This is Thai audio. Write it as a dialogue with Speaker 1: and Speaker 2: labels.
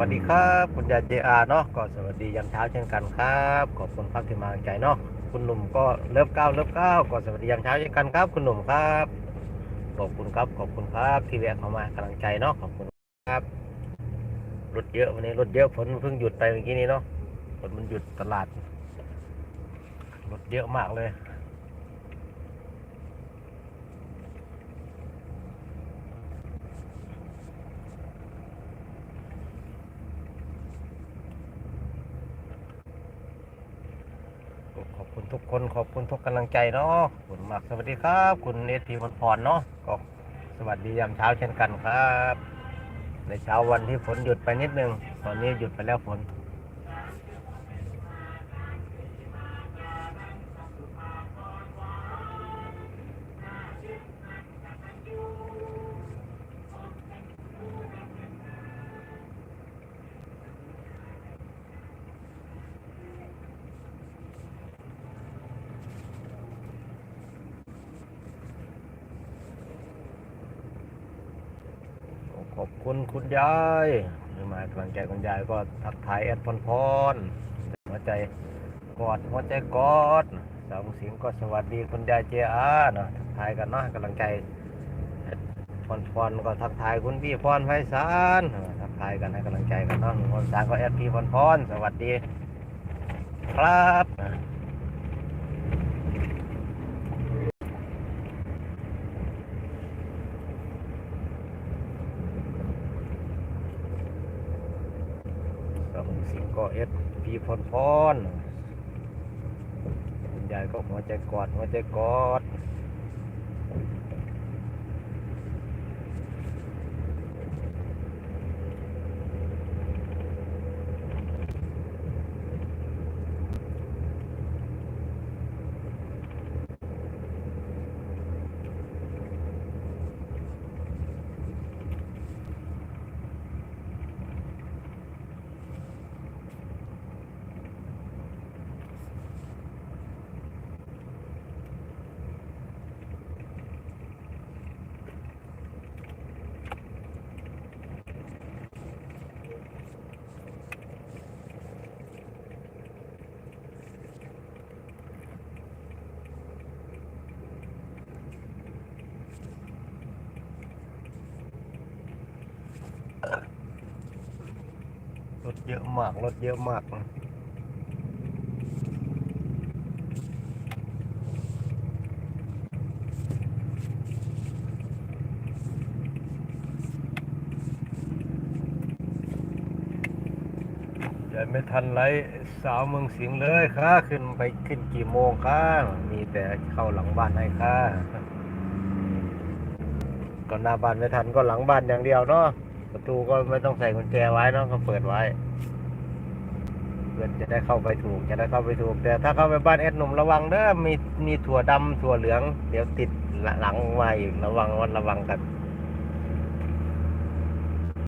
Speaker 1: วัสดีครับคุณยายเจอาเนาะก็สวัสดียามเช้าเช่นกันครับขอบคุณครับที่มาใจเนาะคุณหนุ่มก็เลิฟเก้าเลิฟเก้าก็สวัสดียามเช้าเช่นกันครับ คุณหนุ่มครับขอบคุณครับขอบคุณครับที่แวะเข้ามากำลังใจเนาะขอบคุณครับรถเยอะวันนี้รถเยอะฝนเพิ่งหยุดไปเมื่อกี้นี้เนาะฝนมันหยุดตลาดรถเยอะมากเลย ข อบคุณทุกคนขอบคุณทุกกำลังใจเนาะขอบคุณมากสวัสดีครับ คุณเอทีพรพรเนาะก็สวัสดียามเช้าเช่นกันครับ ในเช้าวันที่ฝนหยุดไปนิดนึง ตอนนี้หยุดไปแล้วฝน อบคุณคุณยายที่มากำลังใจคุณยายก็ทักทายแอดพรพรหัวใจกอดหัวใจกอดสาวสิงก็สวัสดีคุณยายเจอาเนาะทักทายกันเนาะกำลังใจแอดพรพรก็ทักทายคุณพี่พรไพศาลทักทายกันให้กำลังใจกันเนาะหนุ่มพรสารก็แอดพี่พรพรสวัสดี ครับ สาวสิงก็เอสพีพรพรคุณยายก็หัวใจกอดหัวใจกอด เยอะมาก รถเยอะมากยังไม่ทันไรสาวเมืองสิงห์เลยค่ะ ขึ้นไปขึ้นกี่โมงค่ะ มีแต่เข้าหลังบ้านให้ค่ะก็หน้าบ้านไม่ทันก็หลังบ้านอย่างเดียวเนาะ ประตูก็ไม่ต้องใส่กุญแจไว้เนาะก็เปิดไว้เพื่อนจะได้เข้าไปถูกจะได้เข้าไปถูก แต่ถ้าเข้าไปบ้านแอดหนุ่มระวังเด้อมีมีถั่วดำถั่วเหลือง เดี๋ยวติดหลังไว้ระวังวัดระวังกัน